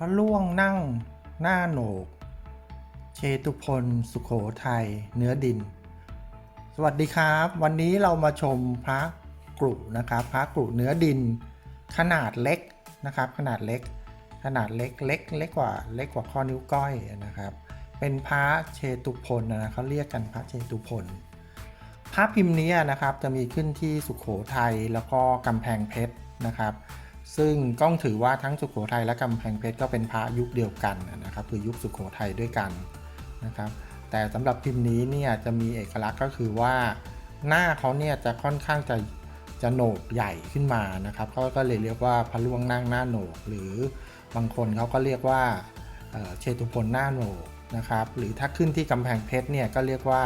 พระล่วงนั่ง หน้าโหนก เชตุพล สุขโขทัยเนื้อดิน สวัสดีครับ วันนี้เรามาชมพระกรุนะครับ พระกรุเนื้อดิน ขนาดเล็กนะครับ ขนาดเล็ก ขนาดเล็กเล็กเล็กกว่าเล็กกว่าข้อนิ้วก้อยนะครับ เป็นพระเชตุพลนะเขาเรียกกันพระเชตุพลพระพิมพ์นี้นะครับจะมีขึ้นที่สุขโขทัยแล้วก็กำแพงเพชรนะครับ ซึ่งก้องถือว่าทั้งสุขโขทัยและกำแพงเพชรก็เป็นพระยุคเดียวกันนะครับ คือยุคสุขโขทัยด้วยกันนะครับ แต่สำหรับพิมพ์นี้เนี่ยจะมีเอกลักษณ์ก็คือว่า หน้าเขาเนี่ยจะค่อนข้างจะจะโหนกใหญ่ขึ้นมานะครับเขาก็เลยเรียกว่าพระล่วงนั่งหน้าโหนก หรือบางคนเขาก็เรียกว่าเอ่อเชตุพลหน้าโหนกนะครับหรือถ้าขึ้นที่กำแพงเพชรเนี่ยก็เรียกว่า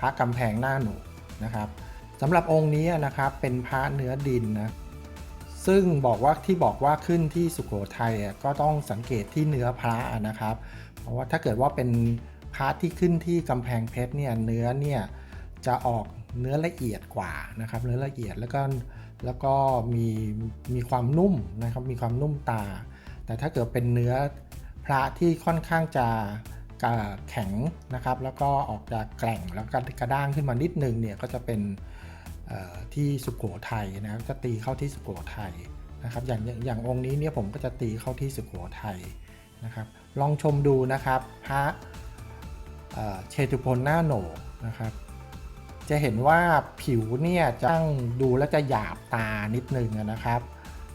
พระกำแพงหน้าโหนกนะครับสำหรับองค์นี้นะครับเป็นพระเนื้อดินนะ ซึ่งบอกว่าที่บอกว่าขึ้นที่สุโขทัยก็ต้องสังเกตที่เนื้อพระนะครับ เพราะว่าถ้าเกิดว่าเป็นพระที่ขึ้นที่กำแพงเพชรเนี่ยเนื้อเนี่ยจะออกเนื้อละเอียดกว่านะครับเนื้อละเอียดแล้วก็แล้วก็มีมีความนุ่มนะครับมีความนุ่มตา แต่ถ้าเกิดเป็นเนื้อพระที่ค่อนข้างจะแข็งนะครับ แล้วก็ออกจากแกร่งแล้วก็กระด้างขึ้นมานิดนึงเนี่ยก็จะเป็น ที่สุโขทัยนะครับจะตีเข้าที่สุโขทัยนะครับอย่างอย่างองค์นี้เนี่ยผมก็จะตีเข้าที่สุโขทัยนะครับ ลองชมดูนะครับพระเชตุพลหน้าโหนกนะครับ จะเห็นว่าผิวเนี่ยจะตั้งดูแล้วจะหยาบตานิดนึงนะครับ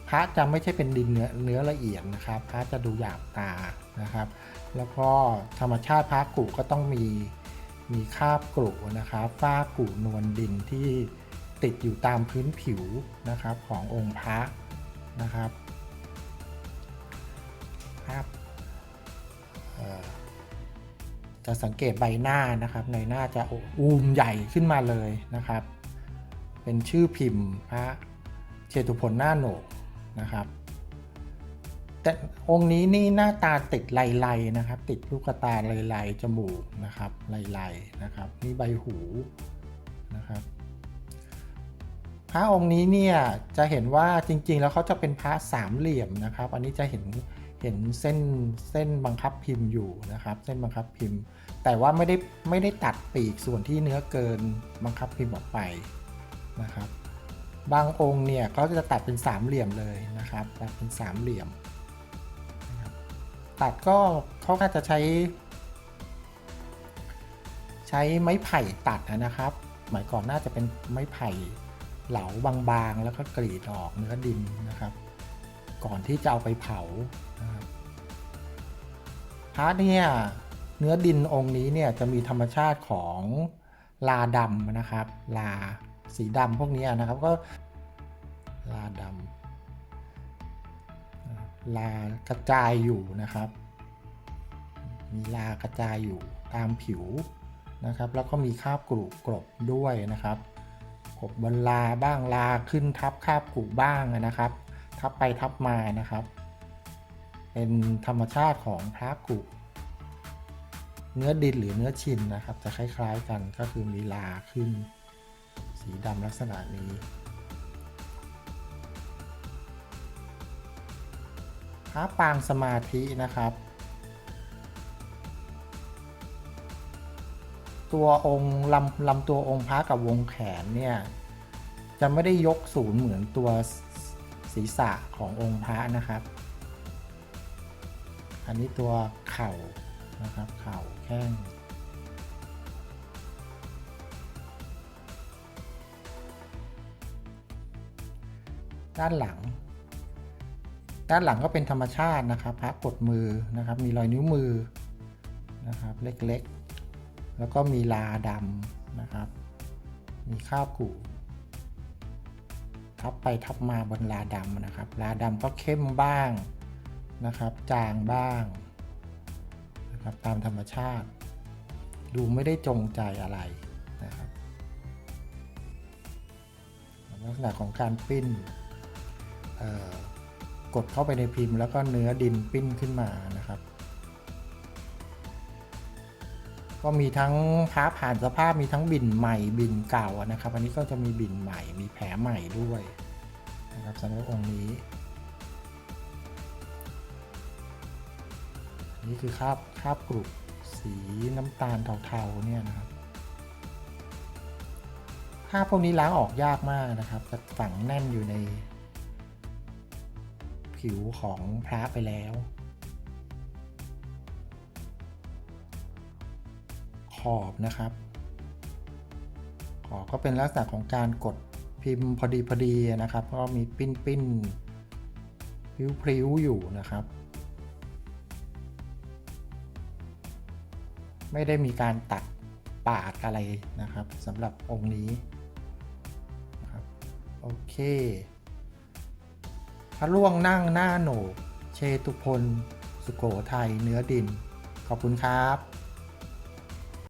พระจะไม่ใช่เป็นดินเนื้อเนื้อละเอียดนะครับ พระจะดูหยาบตานะครับ แล้วก็ธรรมชาติพระกุก็ต้องมีมีคาบกรุนะครับฝ้ากุนวลดินที่ ติดอยู่ตามพื้นผิวนะครับขององค์พระนะครับภาพจะสังเกตใบหน้านะครับ ในหน้าจะอูมใหญ่ขึ้นมาเลยนะครับ เป็นชื่อพิมพ์พระเชตุพลหน้าโหนกนะครับ แต่องค์นี้นี่หน้าตาติดลายๆนะครับ ติดลูกตาลายๆจมูกนะครับลายๆนะครับ นี่ใบหูนะครับ ระองค์นี้เนี่ยจะเห็นว่าจริง ๆ แล้วเขาจะเป็นพระสามเหลี่ยมนะครับ อันนี้จะเห็นเห็นเส้นเส้นบังคับพิมพ์อยู่นะครับ เส้นบังคับพิมพ์ แต่ว่าไม่ได้ไม่ได้ตัดปีกส่วนที่เนื้อเกินบังคับพิมพ์ออกไปนะครับ บางองค์เนี่ยเขาจะตัดเป็นสามเหลี่ยมเลยนะครับตัดเป็นสามเหลี่ยม ตัดก็เขาก็จะใช้ ใช้ไม้ไผ่ตัดนะครับ หมายก่อนน่าจะเป็นไม้ไผ่ เหลาบางๆ แล้วก็กรีดออกเนื้อดินนะครับ ก่อนที่จะเอาไปเผานะครับพระเนี่ยเนื้อดินองค์นี้เนี่ยจะมีธรรมชาติของลาดำนะครับ ลาสีดำพวกนี้นะครับก็ลาดำลากระจายอยู่นะครับ มีลากระจายอยู่ตามผิวนะครับ แล้วก็มีคราบกรุกรบด้วยนะครับ กบบนลาบ้างลาขึ้นทับคาบกรุบ้างนะครับ ทับไปทับมานะครับ เป็นธรรมชาติของพระกรุเนื้อดินหรือเนื้อชินนะครับ จะคล้ายๆกันก็คือมีลาขึ้น สีดำลักษณะนี้พระปางสมาธินะครับ ตัวองค์ลำลำตัวองค์พระกับวงแขนเนี่ยจะไม่ได้ยกศูนย์เหมือนตัวศีรษะขององค์พระนะครับ อันนี้ตัวเข่านะครับเข่าแข้งด้านหลัง ด้านหลังก็เป็นธรรมชาตินะครับ พระกดมือนะครับ มีรอยนิ้วมือนะครับ เล็กๆ แล้วก็มีลาดำนะครับ มีข้าวกูทับไปทับมาบนลาดำนะครับ ลาดำก็เข้มบ้างนะครับ จางบ้างนะครับตามธรรมชาติ ดูไม่ได้จงใจอะไรนะครับลักษณะของการปิ้นกดเข้าไปในพิมพ์แล้วก็เนื้อดินปิ้นขึ้นมานะครับ ก็มีทั้งพระผ่านสภาพมีทั้งบินใหม่บินเก่านะครับ อันนี้ก็จะมีบินใหม่มีแผลใหม่ด้วยนะครับสำหรับองค์นี้ นี่คือคราบคราบกรุบสีน้ำตาลเทาๆเนี่ยนะครับคราบพวกนี้ล้างออกยากมากนะครับ จะฝังแน่นอยู่ใน ผิวของพระไปแล้ว อบนะครับ ขอบก็เป็นลักษณะของการกดพิมพ์พอดีพอดีนะครับก็มีปิ้นปิ้นพริ้วพริ้วๆอยู่นะครับ ไม่ได้มีการตัดปาดอะไรนะครับสำหรับองค์นี้นะครับโอเค พระล่วงนั่งหน้าโหนกเชตุพล สุโขทัยเนื้อดิน ขอบคุณครับ